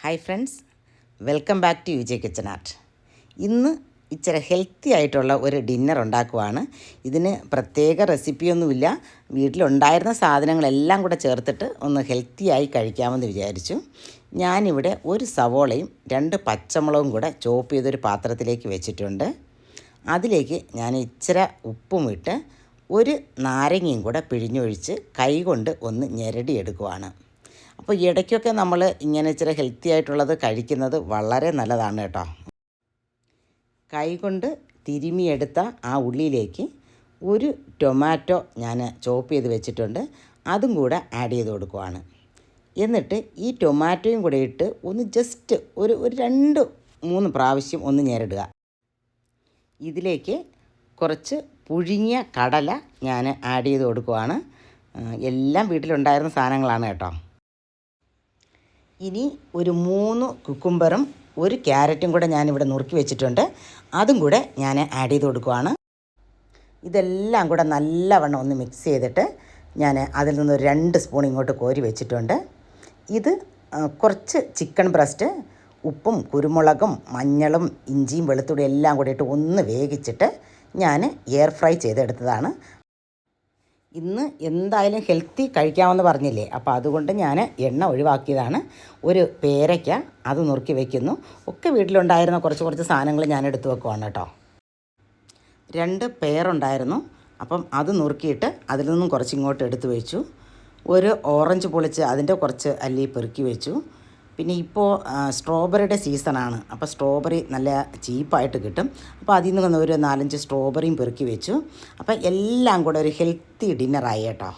Hi friends welcome back to U J kitchen art ഇന്ന് ഇച്ചിരി healthy ആയിട്ടുള്ള ഒരു ഡിന്നർ ഉണ്ടാക്കുവാണ്. ഇതിന് പ്രത്യേക റെസിപ്പിയൊന്നുമില്ല വീട്ടിലുണ്ടായിരുന്ന സാധനങ്ങളെല്ലാം കൂടെ ചേർത്തിട്ട് ഒന്ന് ഹെൽത്തിയായി കഴിക്കാമെന്ന് വിചാരിച്ചു. ഞാനിവിടെ ഒരു സവോളയും രണ്ട് പച്ചമുളകും കൂടെ ചോപ്പ് ചെയ്തൊരു പാത്രത്തിലേക്ക് വെച്ചിട്ടുണ്ട്. അതിലേക്ക് ഞാൻ ഇച്ചിരി ഉപ്പും ഇട്ട് ഒരു നാരങ്ങയും കൂടെ പിഴിഞ്ഞൊഴിച്ച് കൈകൊണ്ട് ഒന്ന് ഞെരടിയെടുക്കുവാണ്. അപ്പോൾ ഇടയ്ക്കൊക്കെ നമ്മൾ ഇങ്ങനെ ഇച്ചിരി ഹെൽത്തി ആയിട്ടുള്ളത് കഴിക്കുന്നത് വളരെ നല്ലതാണ് കേട്ടോ. കൈകൊണ്ട് തിരുമിയെടുത്ത ആ ഉള്ളിയിലേക്ക് ഒരു ടൊമാറ്റോ ഞാൻ ചോപ്പ് ചെയ്ത് വെച്ചിട്ടുണ്ട്. അതും കൂടെ ആഡ് ചെയ്ത് കൊടുക്കുവാണ്. എന്നിട്ട് ഈ ടൊമാറ്റോയും കൂടെ ഇട്ട് ഒന്ന് ജസ്റ്റ് ഒരു ഒരു രണ്ട് മൂന്ന് പ്രാവശ്യം ഒന്ന് ഞെരടുക. ഇതിലേക്ക് കുറച്ച് പുഴുങ്ങിയ കടല ഞാൻ ആഡ് ചെയ്ത് കൊടുക്കുവാണ്. എല്ലാം വീട്ടിലുണ്ടായിരുന്ന സാധനങ്ങളാണ് കേട്ടോ. ഇനി ഒരു മൂന്ന് കുക്കുംബറും ഒരു ക്യാരറ്റും കൂടെ ഞാനിവിടെ നുറുക്കി വെച്ചിട്ടുണ്ട്. അതും കൂടെ ഞാൻ ആഡ് ചെയ്ത് കൊടുക്കുവാണ്. ഇതെല്ലാം കൂടെ നല്ലവണ്ണം ഒന്ന് മിക്സ് ചെയ്തിട്ട് ഞാൻ അതിൽ നിന്ന് രണ്ട് സ്പൂൺ ഇങ്ങോട്ട് കോരി വെച്ചിട്ടുണ്ട്. ഇത് കുറച്ച് ചിക്കൻ ബ്രസ്റ്റ് ഉപ്പും കുരുമുളകും മഞ്ഞളും ഇഞ്ചിയും വെളുത്തുള്ളിയും എല്ലാം കൂടെ ഇട്ട് ഒന്ന് വേവിച്ചിട്ട് ഞാൻ എയർ ഫ്രൈ ചെയ്തെടുത്തതാണ്. ഇന്ന് എന്തായാലും ഹെൽത്തി കഴിക്കാമെന്ന് പറഞ്ഞില്ലേ? അപ്പോൾ അതുകൊണ്ട് ഞാൻ എണ്ണ ഒഴിവാക്കിയതാണ്. ഒരു പേരയ്ക്ക അത് നുറുക്കി വയ്ക്കുന്നു ഒക്കെ വീട്ടിലുണ്ടായിരുന്ന കുറച്ച് കുറച്ച് സാധനങ്ങൾ ഞാൻ എടുത്തു വെക്കുവാണ് കേട്ടോ. രണ്ട് പേരുണ്ടായിരുന്നു. അപ്പം അത് നുറുക്കിയിട്ട് അതിൽ നിന്നും കുറച്ച് ഇങ്ങോട്ട് എടുത്ത് വെച്ചു. ഒരു ഓറഞ്ച് പൊളിച്ച് അതിന്റെ കുറച്ച് അല്ലി പെറുക്കി വെച്ചു. പിന്നെ ഇപ്പോൾ സ്ട്രോബെറിയുടെ സീസണാണ്. അപ്പോൾ സ്ട്രോബെറി നല്ല ചീപ്പായിട്ട് കിട്ടും. അപ്പോൾ അതിൽ നിന്ന് ഒരു നാലഞ്ച് സ്ട്രോബെറിയും പെറുക്കി വെച്ചു. അപ്പോൾ എല്ലാം കൂടെ ഒരു ഹെൽത്തി ഡിന്നറായി കേട്ടോ.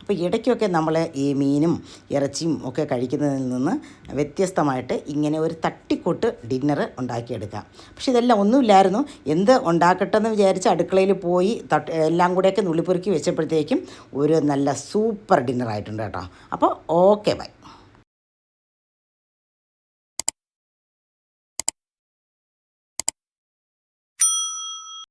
അപ്പോൾ ഇടയ്ക്കൊക്കെ നമ്മൾ ഈ മീനും ഇറച്ചിയും ഒക്കെ കഴിക്കുന്നതിൽ നിന്ന് വ്യത്യസ്തമായിട്ട് ഇങ്ങനെ ഒരു തട്ടിക്കൂട്ട് ഡിന്നർ ഉണ്ടാക്കിയെടുക്കാം. പക്ഷേ ഇതെല്ലാം ഒന്നുമില്ലായിരുന്നു. എന്ത് ഉണ്ടാക്കട്ടെ എന്ന് വിചാരിച്ച് അടുക്കളയിൽ പോയി തട്ട് എല്ലാം കൂടെയൊക്കെ നുള്ളിപ്പൊറുക്കി വെച്ചപ്പോഴത്തേക്കും ഒരു നല്ല സൂപ്പർ ഡിന്നർ ആയിട്ടുണ്ട് കേട്ടോ. അപ്പോൾ ഓക്കെ ബൈ.